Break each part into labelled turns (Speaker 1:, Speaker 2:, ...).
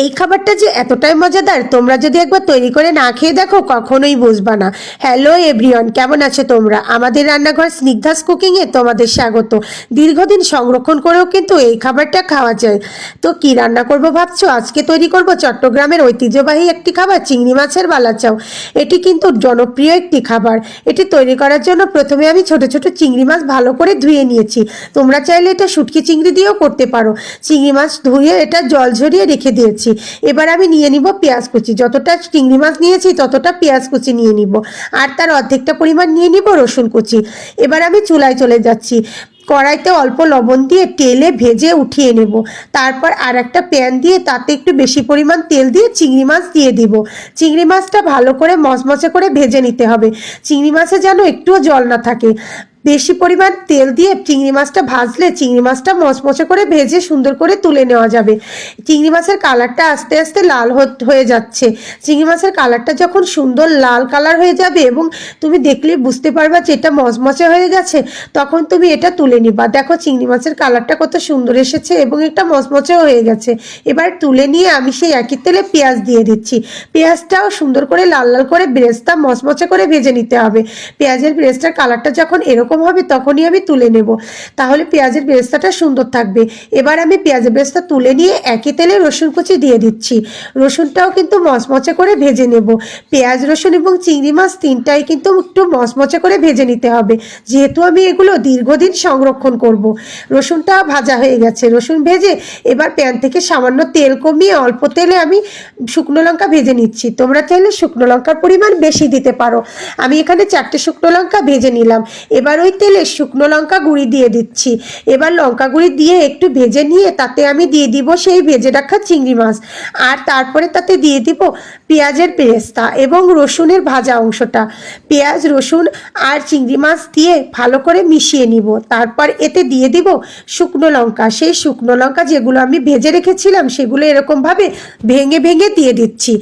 Speaker 1: এই খাবারটা যে এতটাই মজাদার, তোমরা যদি একবার তৈরি করে না খেয়ে দেখো, কখনোই বুঝবা না। হ্যালো এভরিওয়ান কেমন আছো তোমরা? আমাদের রান্নাঘর স্নিগ্ধাস কুকিংয়ে তোমাদের স্বাগত। দীর্ঘদিন সংরক্ষণ করেও কিন্তু এই খাবারটা খাওয়া যায়। তো কি রান্না করব ভাবছ? আজকে তৈরি করব চট্টগ্রামের ঐতিহ্যবাহী একটি খাবার, চিংড়ি মাছের বালাচাও। এটি কিন্তু জনপ্রিয় একটি খাবার। এটি তৈরি করার জন্য প্রথমে আমি ছোট ছোট চিংড়ি মাছ ভালো করে ধুয়ে নিয়েছি। তোমরা চাইলে এটা শুটকি চিংড়ি দিয়েও করতে পারো। চিংড়ি মাছ ধুয়ে এটা জল ঝরিয়ে রেখে দিয়েছি। এবার আমি নিয়ে নিব পেঁয়াজ কুচি। যতটা চিংড়ি মাছ নিয়েছি, ততটা পেঁয়াজ কুচি নিয়ে নিব। আর তার অর্ধেকটা পরিমাণ নিয়ে নিব রসুন কুচি। এবার আমি চুলায় চলে যাচ্ছি। কড়াইতে অল্প লবণ দিয়ে তেলে ভেজে উঠিয়ে নেব। তারপর আর একটা প্যান দিয়ে তাতে একটু বেশি পরিমাণ তেল দিয়ে চিংড়ি মাছ দিয়ে দিব। চিংড়ি মাছটা ভালো করে মচমচে করে ভেজে নিতে হবে। চিংড়ি মাছে যেন একটুও জল না থাকে। বেশি পরিমাণ তেল দিয়ে চিংড়ি মাছটা ভাজলে চিংড়ি মাছটা মচমচে করে ভেজে সুন্দর করে তুলে নেওয়া যাবে। চিংড়ি মাছের কালারটা আস্তে আস্তে লাল হয়ে যাচ্ছে। চিংড়ি মাছের কালারটা যখন সুন্দর লাল কালার হয়ে যাবে এবং তুমি দেখলে বুঝতে পারবা যে এটা মচমচে হয়ে গেছে, তখন তুমি এটা তুলে নিবা। দেখো চিংড়ি মাছের কালারটা কত সুন্দর এসেছে এবং এটা মচমচেও হয়ে গেছে। এবার তুলে নিয়ে আমি সেই একই তেলে পেঁয়াজ দিয়ে দিচ্ছি। পেঁয়াজটাও সুন্দর করে লাল লাল করে ব্রেস্তা মচমচে করে ভেজে নিতে হবে। পেঁয়াজের ব্রেস্তার কালারটা যখন এরকম হবে তখনই আমি তুলে নেব। তাহলে পেঁয়াজের ব্রেস্তাটা সুন্দর থাকবে। এবার আমি পেঁয়াজের ব্রেস্তা তুলে নিয়ে একই তেলে রসুন কুচি দিয়ে দিচ্ছি। রসুনটাও কিন্তু মচমচে করে ভেজে নেব। পেঁয়াজ, রসুন এবং চিংড়ি মাছ তিনটাই কিন্তু একটু মচমচে করে ভেজে নিতে হবে। যেহেতু আমি এগুলো দীর্ঘদিন সংরক্ষণ করব। রসুনটা ভাজা হয়ে গেছে। রসুন ভেজে এবার প্যান থেকে সামান্য তেল কমিয়ে অল্প তেলে আমি শুকনো লঙ্কা ভেজে নিচ্ছি। তোমরা চাইলে শুকনো লঙ্কার পরিমাণ বেশি দিতে পারো। আমি এখানে চারটে শুকনো লঙ্কা ভেজে নিলাম। এবার ওই তেলে শুকনো লঙ্কা গুঁড়ি দিয়ে দিচ্ছি। এবার লঙ্কা গুঁড়ি দিয়ে একটু ভেজে নিয়ে তাতে আমি দিয়ে দিব সেই ভেজে রাখা চিংড়ি মাছ। আর তারপরে তাতে দিয়ে দিব পেঁয়াজের পেস্তা এবং রসুনের ভাজা অংশটা। পেঁয়াজ, রসুন আর চিংড়ি মাছ দিয়ে ভালো করে মিশিয়ে নিব। তারপর এতে দিয়ে দিব শুকনো লঙ্কা। সেই শুকনো লঙ্কা যেগুলো আমি ভেজে রেখেছিলাম সেগুলো এরকমভাবে ভেঙে ভেঙে দিয়ে দিচ্ছি।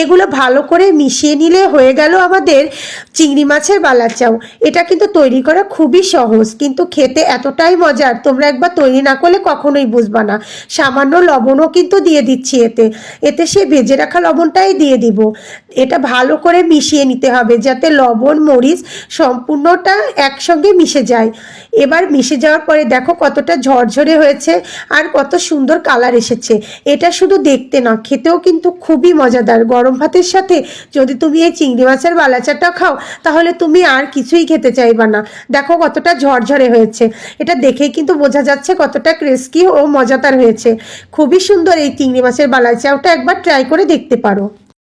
Speaker 1: এগুলো ভালো করে মিশিয়ে নিলে হয়ে গেল আমাদের চিংড়ি মাছের বালাচাও এটা কিন্তু তৈরি করা খুবই সহজ, কিন্তু খেতে এতটাই মজার তোমরা একবার তৈরি না করলে কখনোই বুঝবা না। সামান্য লবণও কিন্তু দিয়ে দিচ্ছি এতে। এতে সে ভেজে রাখা লবণটাই দিয়ে দিব। এটা ভালো করে মিশিয়ে নিতে হবে যাতে লবণ, মরিচ সম্পূর্ণটা একসঙ্গে মিশে যায়। এবার মিশে যাওয়ার পরে দেখো কতটা ঝরঝরে হয়েছে আর কত সুন্দর কালার এসেছে। এটা শুধু দেখতে না, খেতেও কিন্তু খুবই মজাদার। গরম ভাতের সাথে যদি তুমি এই চিংড়ি মাছের বালাচাটা খাও তাহলে তুমি আর কিছুই খেতে চাইবা না। দেখো কতটা ঝরঝরে হয়েছে। এটা দেখেই কিন্তু বোঝা যাচ্ছে কতটা ক্রিস্কি ও মজাদার হয়েছে। খুবই সুন্দর এই চিংড়ি মাছের বালাই চাউটা একবার ট্রাই করে দেখতে পারো।